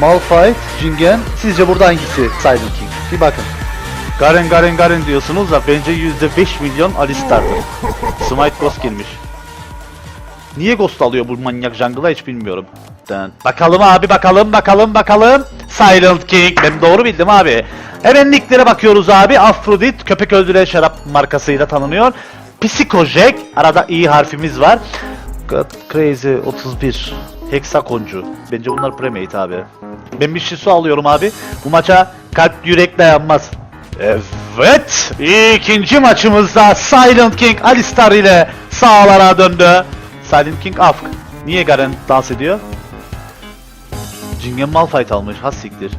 Malphite, Jingen. Sizce burada hangisi Silent King? Bir bakın. Garen Garen Garen diyorsunuz da bence %5 milyon Alistar'dır. Smite Ghost girmiş. Niye Ghost alıyor bu manyak jungle'a hiç bilmiyorum. Den. Bakalım abi bakalım bakalım bakalım. Silent King. Ben doğru bildim abi. Hemen nicklere bakıyoruz abi. Aphrodite köpek öldüren şarap markasıyla tanınıyor. Psycho Jack. Arada i harfimiz var. God Crazy 31. Hexakoncu. Bence bunlar premate abi. Ben bir şey su alıyorum abi. Bu maça kalp yürek dayanmaz. Evet. ikinci maçımızda Silent King Alistar ile sağlara döndü. Silent King Afk. Niye Garen dans ediyor? Jingen Malphite almış. Has siktir.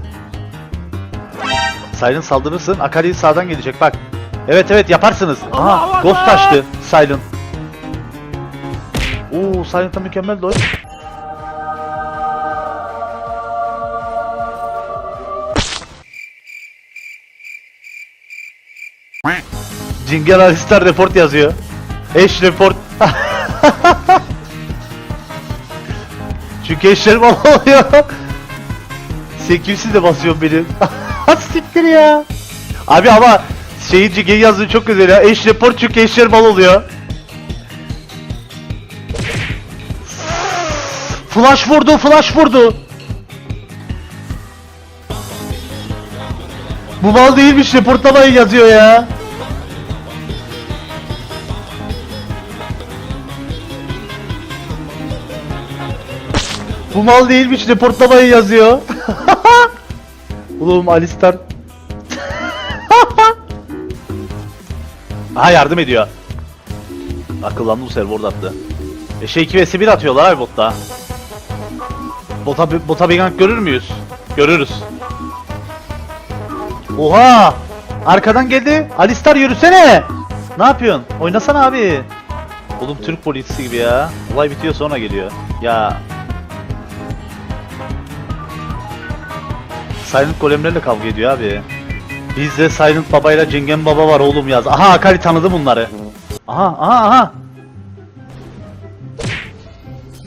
Silent saldırırsın. Akali sağdan gelecek bak. Evet evet yaparsınız. Aha Ghost taştı. Silent. Silent'a mükemmel dodge. Jingen Alistar report yazıyor. Eş report. Çünkü eşlerim oluyor. Sen kimsin de basıyorsun benim. Siktir ya. Abi ama şeyin Jingen yazdığı çok güzel ya. Eş report çünkü eşlerim bal oluyor. Flash vurdu, flash vurdu. Bu mal değilmiş, reportlamayı yazıyor ya. Bu mal değilmiş, reportlamayı yazıyor. Oğlum Alistar. Aha yardım ediyor. Akıllandı bu server orada attı. E şey 2 vs 1 atıyorlar abi botta. Bota, bota bir gank görür müyüz? Görürüz. Oha! Arkadan geldi. Alistar yürüsene. Ne yapıyorsun? Oynasana abi. Oğlum Türk polisi gibi ya. Olay bitiyor sonra geliyor. Ya. Silent golemlerle kavga ediyor abi. Bizde Silent Baba ile Cengen Baba var oğlum yaz. Aha Akali tanıdı bunları. Aha aha aha.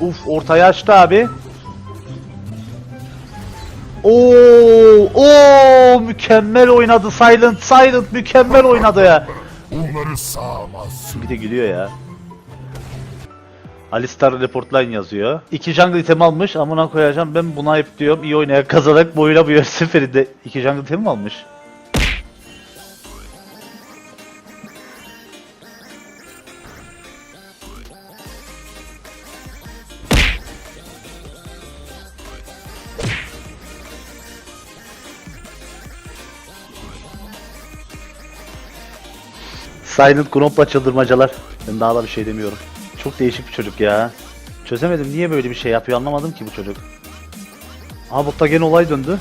Uf ortaya açtı abi. Oo, oo mükemmel oynadı Silent. Silent mükemmel oynadı ya. Onları sağamazsın. Bir de gülüyor ya. Alistar Reportline yazıyor. İki jungle item almış amına koyacağım ben buna hep diyorum iyi oynayan kazanak boyuna bu seferinde iki jungle item mi almış? Silent Gromp'la çıldırmacalar. Ben daha da bir şey demiyorum. Çok değişik bir çocuk ya. Çözemedim niye böyle bir şey yapıyor anlamadım ki bu çocuk. Aa botta gene olay döndü.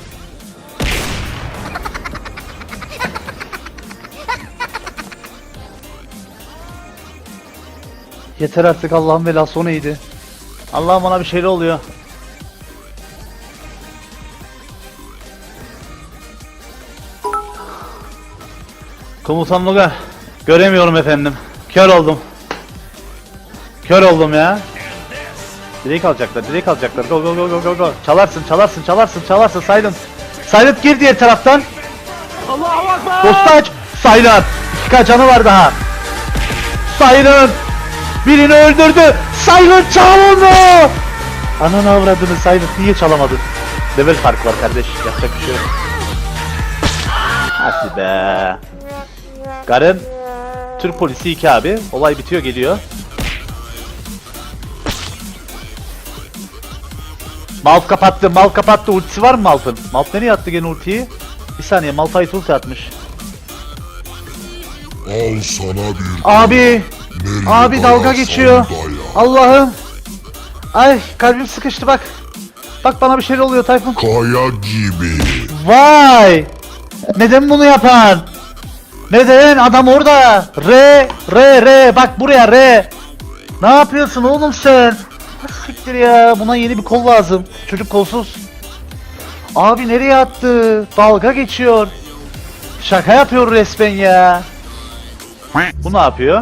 Yeter artık Allah'ın belası o neydi? Allah'ım bana bir şeyler oluyor. Komutan Loga. Göremiyorum efendim. Kör oldum. Kör oldum ya. Direkt alacaklar, direkt alacaklar. Go go go go go go. Çalarsın, çalarsın, çalarsın, çalarsın. Silent. Silent gir diğer taraftan. Allahu Ekber. Dostu aç. Silent. 2K canı var daha. Silent. Birini öldürdü. Silent çal onu. Ananı avradını Silent niye çalamadın? Level fark var kardeş. Yapacak bir şey yok. Hadi be. Garen Türk polisi 2 abi. Olay bitiyor geliyor. Malf kapattı, Malf kapattı. Ultisi var mı Malf'ın? Malf nereye attı gene ultiyi? Bir saniye, Malphite ulti atmış. Al sana bir Abi! Abi dalga geçiyor. Allah'ım! Ay kalbim sıkıştı bak. Bak bana bir şeyler oluyor Tayfun. Kaya gibi. Vay! Neden bunu yapan? Neden? Adam orada. R, R, R. Bak buraya R. Ne yapıyorsun oğlum sen? Siktir ya. Buna yeni bir kol lazım. Çocuk kolsuz. Abi nereye attı? Dalga geçiyor. Şaka yapıyor resmen ya. Bu ne yapıyor?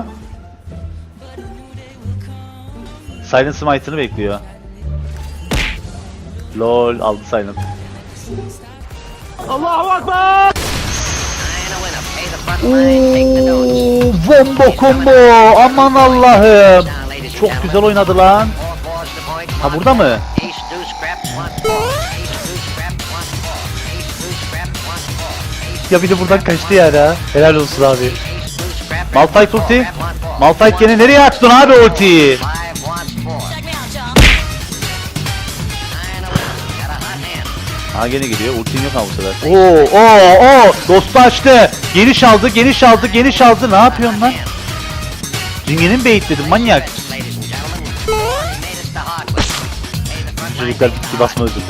Silent Smite'ını bekliyor. Lol aldı Silent. Allahu Akbar. Oo, Bombo combo. Aman Allah'ım. Çok güzel oynadı lan. Ha burada mı? Ya bir de buradan kaçtı yani ha. Helal olsun abi. Malphite ulti. Malphite gene nereye attın abi ultiyi? Ha gene gidiyor. Ultin yok ama bu sefer. Oo, oo, oo. Dostu açtı. Geniş aldı, geniş aldı, geniş aldı. Ne yapıyorsun lan? Ringenin beyitledim manyak. Çocuklar bitti basma özür.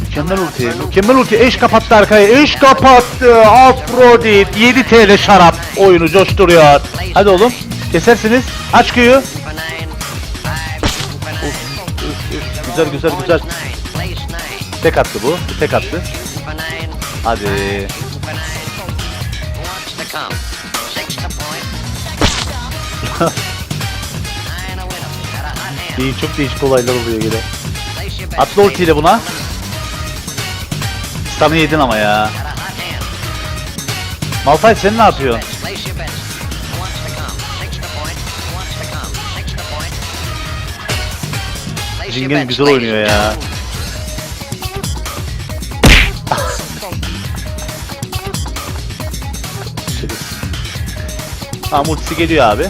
Mükemmel ulti, mükemmel ulti. Eş kapattı arkaya, eş kapattı. Afrodit, 7 TL şarap. Oyunu coşturuyor. Hadi oğlum, kesersiniz. Aç köyü. Güzel, güzel, güzel. Tek attı bu, tek attı. Hadi. İyi, çok değişik olaylar oluyor gene. Atla ultiyle buna. Stun'ı yedin ama ya. Malphite sen ne yapıyorsun? Jingen güzel oynuyor ya. Tamam ultisi geliyor abi.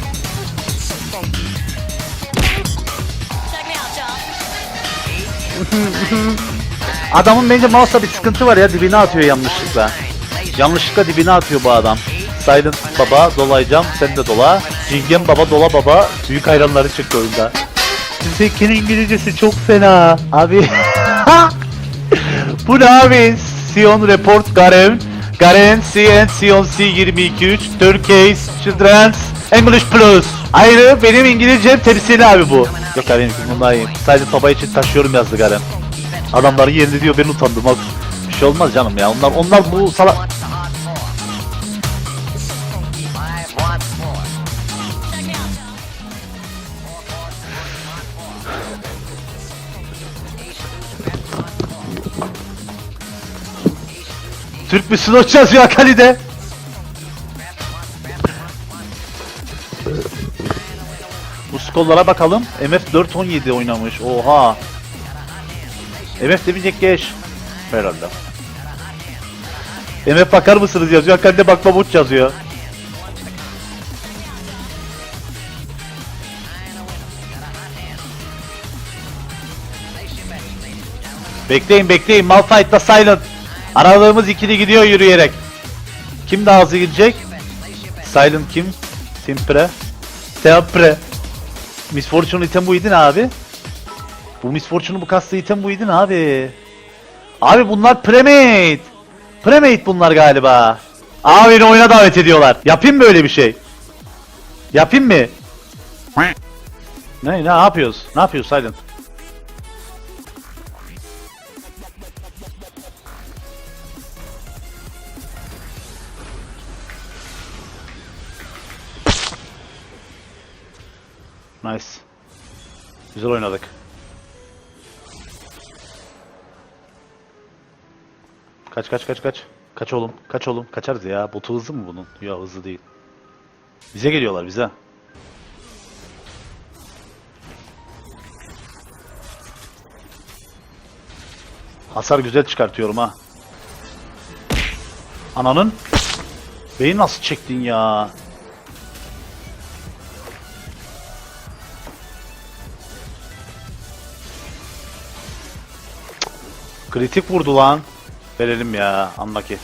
Adamın bence mouse'da bir sıkıntı var ya dibine atıyor yanlışlıkla. Yanlışlıkla dibine atıyor bu adam. Silent baba dolayacağım sen de dola. Cingen baba dola baba büyük hayranları çıktı oyunda. Zeki'nin İngilizcesi çok fena. Abi. bu ne abi? Sion Report Garen. Garen CN Sion C223 Turkish Children's English Plus. Ayrı benim İngilizcem temsili abi bu. Yok abi bundan iyi. Silent baba için taşıyorum yazdı Garen. Adamların yerinde diyor ben utandım abi. Bir şey olmaz canım ya. Onlar onlar bu sala Türk müsün o yazıyor Akali'de. Bu skorlara bakalım. MF 417 oynamış. Oha. MF demeyecek geç. Herhalde. MF bakar mısınız yazıyor. Akali'de bakma buç yazıyor. Bekleyin bekleyin. Malphite'la Silent. Aralığımız ikili gidiyor yürüyerek. Kim daha hızlı gidecek? Silent kim? Simpre. Sempre. Miss Fortune item bu idin abi. Bu Miss Fortune'un bu kastığı item bu idin abi. Abi bunlar premade. Premade bunlar galiba. Abi beni oyuna davet ediyorlar. Yapayım mı öyle bir şey? Yapayım mı? Ne ne yapıyoruz? Ne yapıyoruz Silent? Nice. Güzel oynadık. Kaç kaç kaç kaç. Kaç oğlum. Kaç oğlum. Kaçarız ya. Botu hızlı mı bunun? Yok hızlı değil. Bize geliyorlar bize. Hasar güzel çıkartıyorum ha. Ananın. Beyi nasıl çektin ya? Kritik vurdu lan. Verelim ya. Anla ki.